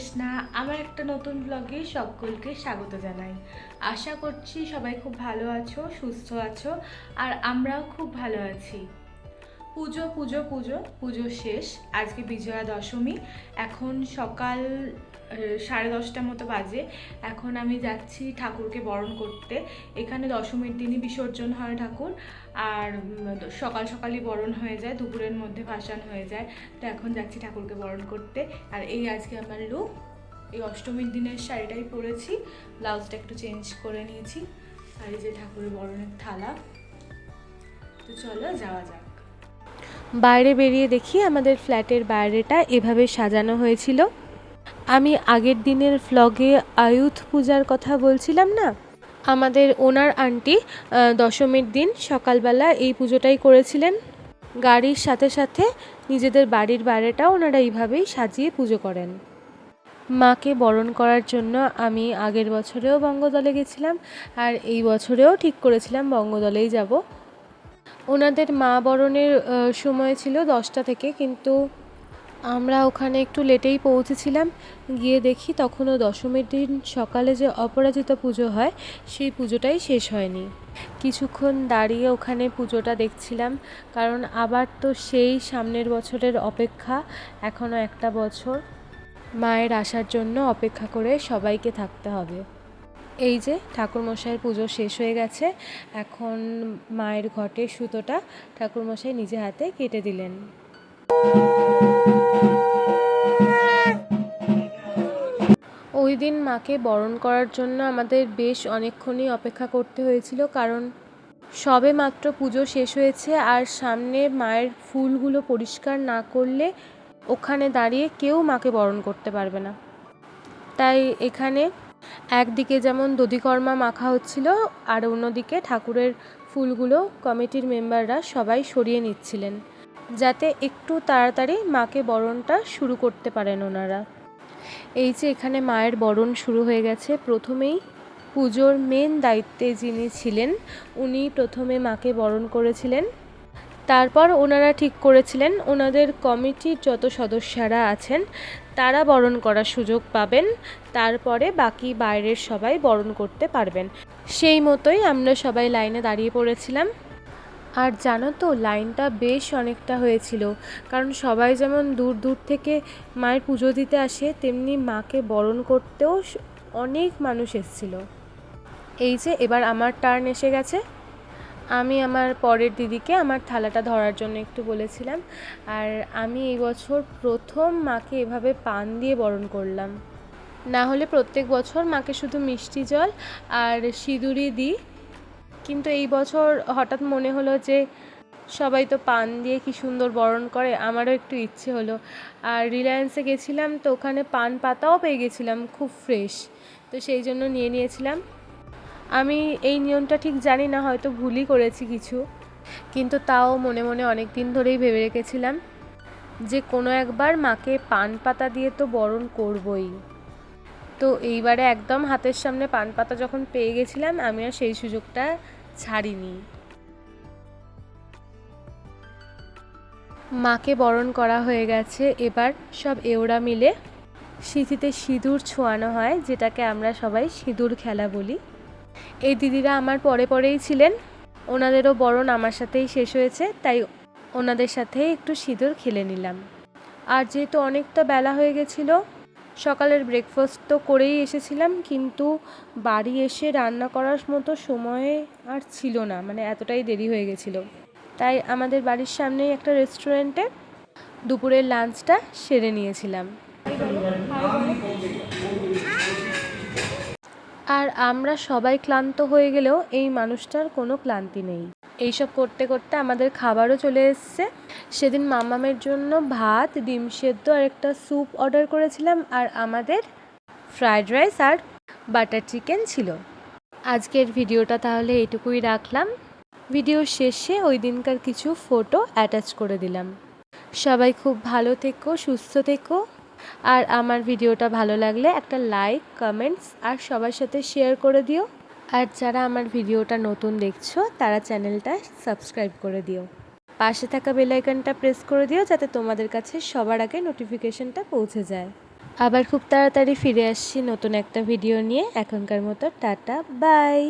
সুদেশনা আমার একটা নতুন ব্লগে সকলকে স্বাগত জানাই। আশা করছি সবাই খুব ভালো আছো, সুস্থ আছো, আর আমরাও খুব ভালো আছি। পুজো পুজো পুজো পুজো শেষ। আজকে বিজয়া দশমী। এখন সকাল সাড়ে দশটার মতো বাজে। এখন আমি যাচ্ছি ঠাকুরকে বরণ করতে। এখানে দশমীর দিনই বিসর্জন হয় ঠাকুর। আর সকাল সকালই বরণ হয়ে যায়। দুপুরের মধ্যে ভাসান হয়ে যায়। তো এখন যাচ্ছি ঠাকুরকে বরণ করতে। আর এই আজকে আমার লুক এই অষ্টমীর দিনের শাড়িটাই পরেছি। ব্লাউজটা একটু চেঞ্জ করে নিয়েছি। আর এই যে ঠাকুরের বরণের থালা। তো চলো যাওয়া যাক। বাইরে বেরিয়ে দেখি আমাদের ফ্ল্যাটের বাইরেটা এভাবে সাজানো হয়েছিল। আমি আগের দিনের ভ্লগে আয়ুধ পূজার কথা বলছিলাম না? আমাদের ওনার আন্টি দশমীর দিন সকালবেলা এই পুজোটাই করেছিলেন। গাড়ির সাথে সাথে নিজেদের বাড়ির বাইরেটাও ওনারা এইভাবেই সাজিয়ে পুজো করেন। মাকে বরণ করার জন্য আমি আগের বছরেও বঙ্গদলে গেছিলাম আর এই বছরেও ঠিক করেছিলাম বঙ্গদলেই যাব। ওনাদের মা বরণের সময় ছিল দশটা থেকে, কিন্তু আমরা ওখানে একটু লেটেই পৌঁছেছিলাম। গিয়ে দেখি তখনও দশমীর দিন সকালে যে অপরাজিতা পুজো হয়, সেই পুজোটাই শেষ হয়নি। কিছুক্ষণ দাঁড়িয়ে ওখানে পুজোটা দেখছিলাম, কারণ আবার তো সেই সামনের বছরের অপেক্ষা, এখনও একটা বছর। মায়ের আসার জন্য অপেক্ষা করে সবাইকে থাকতে হবে। এই যে ঠাকুরমশাইয়ের পুজো শেষ হয়ে গেছে, এখন মায়ের ঘটে সুতোটা ঠাকুরমশাই নিজে হাতে কেটে দিলেন। ওই দিন মাকে বরণ করার জন্য আমাদের বেশ অনেকক্ষণই অপেক্ষা করতে হয়েছিল, কারণ সবে মাত্র পুজো শেষ হয়েছে আর সামনে মায়ের ফুলগুলো পরিষ্কার না করলে ওখানে দাঁড়িয়ে কেউ মাকে বরণ করতে পারবে না। তাই এখানে একদিকে যেমন দধিকর্মা মাখা হচ্ছিল, আর অন্যদিকে ঠাকুরের ফুলগুলো কমিটির মেম্বাররা সবাই সরিয়ে নিচ্ছিলেন, যাতে একটু তাড়াতাড়ি মাকে বরণটা শুরু করতে পারেন ওনারা। এই যে এখানে মায়ের বরণ শুরু হয়ে গেছে, প্রথমেই পুজোর মেন দায়িত্বে যিনি ছিলেন, উনি প্রথমে মাকে বরণ করেছিলেন। তারপর ওনারা ঠিক করেছিলেন, ওনাদের কমিটির যত সদস্যরা আছেন, তারা বরণ করার সুযোগ পাবেন, তারপরে বাকি বাইরের সবাই বরণ করতে পারবেন। সেই মতোই আমরা সবাই লাইনে দাঁড়িয়ে পড়েছিলাম। আর জানো তো, লাইনটা বেশ অনেকটা হয়েছিল, কারণ সবাই যেমন দূর দূর থেকে মায়ের পুজো দিতে আসে, তেমনি মাকে বরণ করতেও অনেক মানুষ এসেছিল। এই যে, এবার আমার টার্ন এসে গেছে। আমি আমার পরের দিদিকে আমার থালাটা ধরার জন্য একটু বলেছিলাম। আর আমি এই বছর প্রথম মাকে এভাবে পান দিয়ে বরণ করলাম। না হলে প্রত্যেক বছর মাকে শুধু মিষ্টি জল আর সিঁদুরি দিই। কিন্তু এই বছর হঠাৎ মনে হলো যে সবাই তো পান দিয়ে কি সুন্দর বরণ করে, আমারও একটু ইচ্ছে হলো। আর রিলায়েন্সে গেছিলাম তো ওখানে পান পাতাও পেয়ে গেছিলাম, খুব ফ্রেশ। তো সেই জন্য নিয়ে নিয়েছিলাম। আমি এই নিয়মটা ঠিক জানি না, হয়তো ভুলই করেছি কিছু। কিন্তু তাও মনে মনে অনেক দিন ধরেই ভেবে রেখেছিলাম যে কোনো একবার মাকে পান পাতা দিয়ে তো বরণ করবই। তো এইবারে একদম হাতের সামনে পান পাতা যখন পেয়ে গেছিলাম, আমি আর সেই সুযোগটা ছাড়িনি। মাকে বরণ করা হয়ে গেছে, এবার সব এওড়া মিলে সিঁথিতে সিঁদুর ছোঁয়ানো হয়, যেটাকে আমরা সবাই সিঁদুর খেলা বলি। এই দিদিরা আমার পরে পরেই ছিলেন। ওনাদেরও বরণ আমার সাথেই শেষ হয়েছে, তাই ওনাদের সাথে একটু সিঁদুর খেলে নিলাম। আর যেহেতু অনেকটা বেলা হয়ে গেছিল, সকালের ব্রেকফাস্ট তো করেই এসেছিলাম, কিন্তু বাড়ি এসে রান্না করার মতো সময় আর ছিল না মানে এতটাই দেরি হয়ে গেছিল। তাই আমাদের বাড়ির সামনেই একটা রেস্টুরেন্টে দুপুরের লাঞ্চটা সেরে নিয়েছিলাম। আর আমরা সবাই ক্লান্ত হয়ে গেলেও এই মানুষটার কোনো ক্লান্তি নেই। এইসব করতে করতে আমাদের খাবারও চলে এসছে। সেদিন মামামের জন্য ভাত, ডিম সেদ্ধ আর একটা স্যুপ অর্ডার করেছিলাম আর আমাদের ফ্রায়েড রাইস আর বাটার চিকেন ছিল। আজকের ভিডিওটা তাহলে এইটুকুই রাখলাম। ভিডিও শেষে ওই দিনকার কিছু ফটো অ্যাটাচ করে দিলাম। সবাই খুব ভালো থেকো, সুস্থ থেকো। আর আমার ভিডিওটা ভালো লাগলে একটা লাইক কমেন্টস আর সবার সাথে শেয়ার করে দিও। আর যারা আমার ভিডিওটা নতুন দেখছ, তারা চ্যানেলটা সাবস্ক্রাইব করে দিও। পাশে থাকা বেল আইকনটা প্রেস করে দিও যাতে তোমাদের কাছে সবার আগে নোটিফিকেশনটা পৌঁছে যায়। আবার খুব তাড়াতাড়ি ফিরে আসছি নতুন একটা ভিডিও নিয়ে। এখনকার মতো টাটা বাই